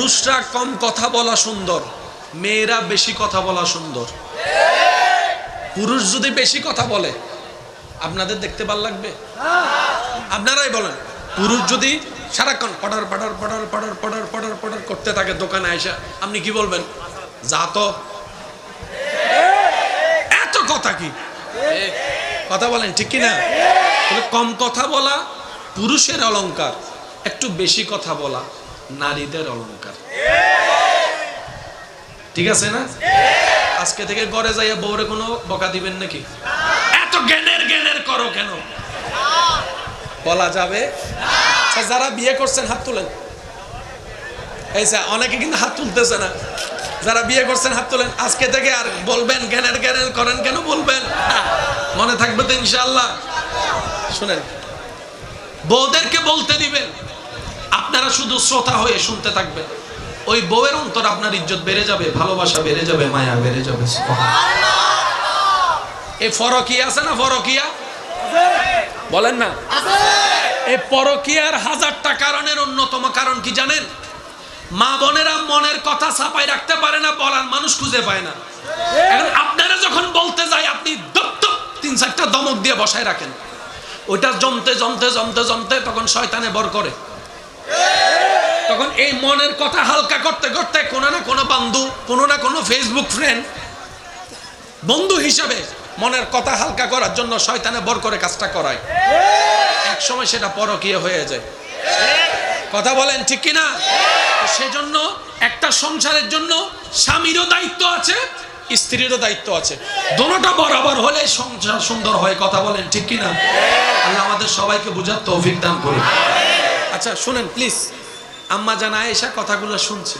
পুরুষরা কম কথা বলা সুন্দর, মেয়েরা বেশি কথা বলা সুন্দর। পুরুষ যদি বেশি কথা বলে, আপনাদের দেখতে ভালো লাগবে? আপনারাই বলেন, পুরুষ যদি সারাক্ষণ পড়ার পড়ার পড়ার পড়ার পড়ার পড়ার পড়ার করতে থাকে দোকানে আইসা, আপনি কি বলবেন? যা তো। এত কথা কি? কথা বলেন, ঠিক কি না কম কথা বলা পুরুষের অলংকার, একটু বেশি কথা বলা। নারীদের অলংকার। ঠিক আছে না? আজকে থেকে ঘরে যাইয়া বউরে কোনো বকা দিবেন নাকি? এত জ্ঞানের জ্ঞানের করো কেন? বলা যাবে? আচ্ছা, যারা বিয়ে করছেন হাত তুলেন। এই অনেকে কিন্তু হাত তুলতেছে না। যারা বিয়ে করছেন হাত তুলেন। আজকে থেকে আর বলবেন জ্ঞানের জ্ঞানের করেন কেন বলবেন? মনে থাকবে তো ইনশাআল্লাহ। শুনেন বউদেরকে বলতে দিবেন। আপনারা শুধু শ্রোতা হয়ে শুনতে থাকবেন। ওই বউয়ের অন্তর আপনার ইজ্জত বেড়ে যাবে, ভালোবাসা বেড়ে যাবে, মায়া বেড়ে যাবে এই ফরকিয়া আছে না ফরকিয়া? বলেন না। এই পরকিয়ার হাজারটা কারণের অন্যতম কারণ কি জানেন? মা বোনেরা মনের কথা ছাপাই রাখতে পারে না, বলার মানুষ খুঁজে পায় না। এখন আপনারা যখন বলতে যাই আপনি দপ দপ তিন চারটা দমক দিয়ে বসায় রাখেন। ওইটা জমতে জমতে জমতে জমতে তখন শয়তানে বর করে। তখন এই মনের কথা হালকা করতে করতে কোনো না কোনো বন্ধু, কোনো না কোনো ফেসবুক ফ্রেন্ড বন্ধু হিসাবে মনের কথা হালকা করার জন্য শয়তানে বর করে কাজটা করায়। এক সময় সেটা পরকীয় হয়ে যায়। কথা বলেন ঠিক কিনা? সেজন্য একটা সংসারের জন্য স্বামীরও দায়িত্ব আছে, স্ত্রীরও দায়িত্ব আছে। দোনোটা বরাবর হলে সংসার সুন্দর হয়, কথা বলেন ঠিক কিনা? আল্লাহ আমাদের সবাইকে বুঝার তৌফিক দান করুন। আচ্ছা শুনেন প্লিজ আম্মা জানা এসা কথাগুলো শুনছে।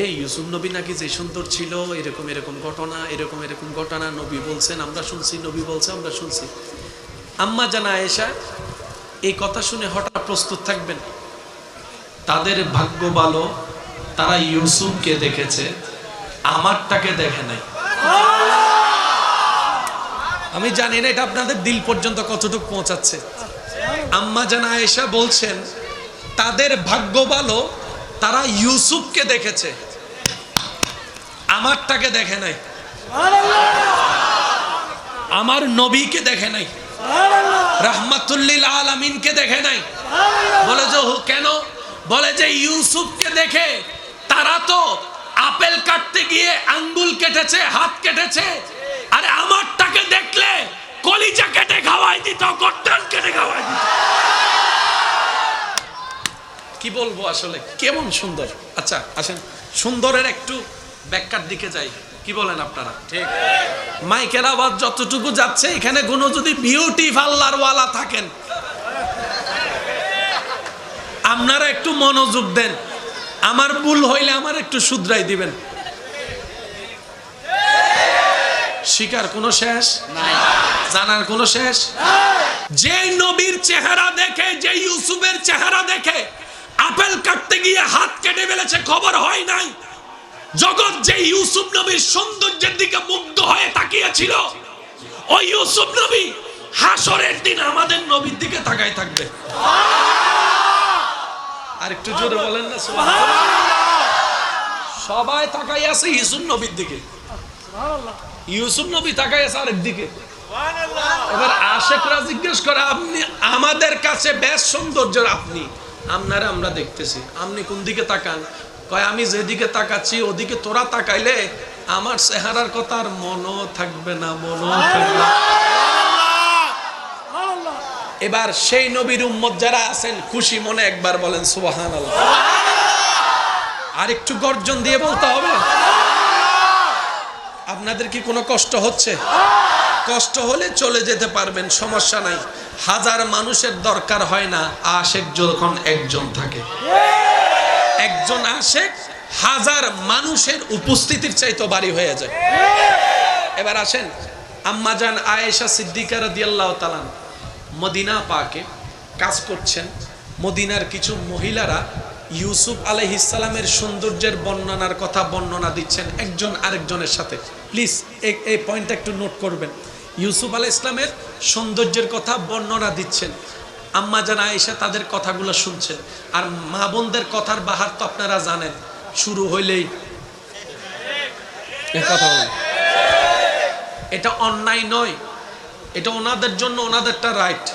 এই ইউসুফ নবী নাকি যে সুন্দর ছিল, এরকম এরকম ঘটনা, এরকম এরকম ঘটনা নবী বলছেন, আমরা শুনছি, নবী বলছে, আমরা শুনছি। আম্মা জানা এসা এই কথা শুনে হঠাৎ প্রস্তুত থাকবেন। তাদের ভাগ্য ভালো, তারা ইউসুফকে দেখেছে, আমারটাকে দেখে নাই। আমি জানি না এটা আপনাদের দিল পর্যন্ত কতটুকু পৌঁছাচ্ছে। আম্মা জানা এসা বলছেন তাদের ভাগ্য ভালো, তারা ইউসুফকে দেখেছে। আমারটাকে দেখে নাই। আমার নবীকে দেখে নাই। রাহমাতুল্লিল দেখে নাই। বলে যে কেন? বলে যে, ইউসুফকে দেখে তারা তো আপেল কাটতে গিয়ে আঙ্গুল কেটেছে, হাত কেটেছে। আরে, আমারটাকে দেখলে কলিজা কেটে খাওয়াই দিত গর্দান কেটে খাওয়াই দিত কি বলব আসলে? কেমন সুন্দর? আচ্ছা আসেন। সুন্দরের একটু ব্যাখ্যার দিকে যাই। কি বলেন আপনারা? ঠিক। মাইকের আওয়াজ যতটুকু যাচ্ছে এখানে কোনো যদি বিউটি পার্লার ওয়ালা থাকেন। আপনারা একটু মনোযোগ দেন। আমার ভুল হইলে আমার একটু শুধরাই দিবেন। শিকার কোনো শেষ? জানার কোনো শেষ? যে নবীর চেহারা দেখে যে ইউসুফের চেহারা দেখে আপেল কাটতে গিয়ে হাত কেটে ফেলেছে খবর হয় নাই। জগৎ যে ইউসুফ নবীর সৌন্দর্যের দিকে মুগ্ধ হয়ে তাকিয়েছিল ওই ইউসুফ নবী হাসরের দিন আমাদের নবীর দিকে তাকাই থাকবে। আর একটু জোরে বলেন না সবাই তাকাই আছে ইউসুফ নবীর দিকে। ইউসুফ নবী তাকাই আছে আরেক দিকে। এবার আশেকরা জিজ্ঞেস করে আপনি আমাদের কাছে বেশ সৌন্দর্যের আপনি। আপনারা আমরা দেখতেছি। আপনি কোন দিকে তাকান? কয় আমি যেদিকে তাকাচ্ছি ওদিকে তোরা তাকাইলে আমার চেহারার কথা আর মনও থাকবে না মনও থাকবে এবার সেই নবীর উম্মত যারা আছেন খুশি মনে একবার বলেন সুবাহান আর একটু গর্জন দিয়ে বলতে হবে। আপনাদের কি কোনো কষ্ট হচ্ছে? কষ্ট হলে চলে যেতে পারবেন, সমস্যা নাই। হাজার মানুষের দরকার হয় না, আশেক যখন একজন থাকে। একজন আশেক হাজার মানুষের উপস্থিতির চাইতো বাড়ি হয়ে যায়। এবার আসেন আম্মাজান আয়েশা সিদ্দিকা রাদিয়াল্লাহু তালান মদিনা পাকে কাজ করছেন। মদিনার কিছু মহিলারা ইউসুফ আলাইহিসসালামের সৌন্দর্যের বর্ণনার কথা বর্ণনা দিচ্ছেন একজন আরেকজনের সাথে। প্লিজ এই পয়েন্টটা একটু নোট করবেন। ইউসুফ আলাহ ইসলামের সৌন্দর্যের কথা বর্ণনা দিচ্ছেন। আম্মা যারা এসে তাদের কথাগুলো শুনছেন। আর মা বোনদের কথার বাহার তো আপনারা জানেন। শুরু হইলেই কথা। এটা অন্যায় নয়। এটা ওনাদের জন্য ওনাদেরটা রাইট।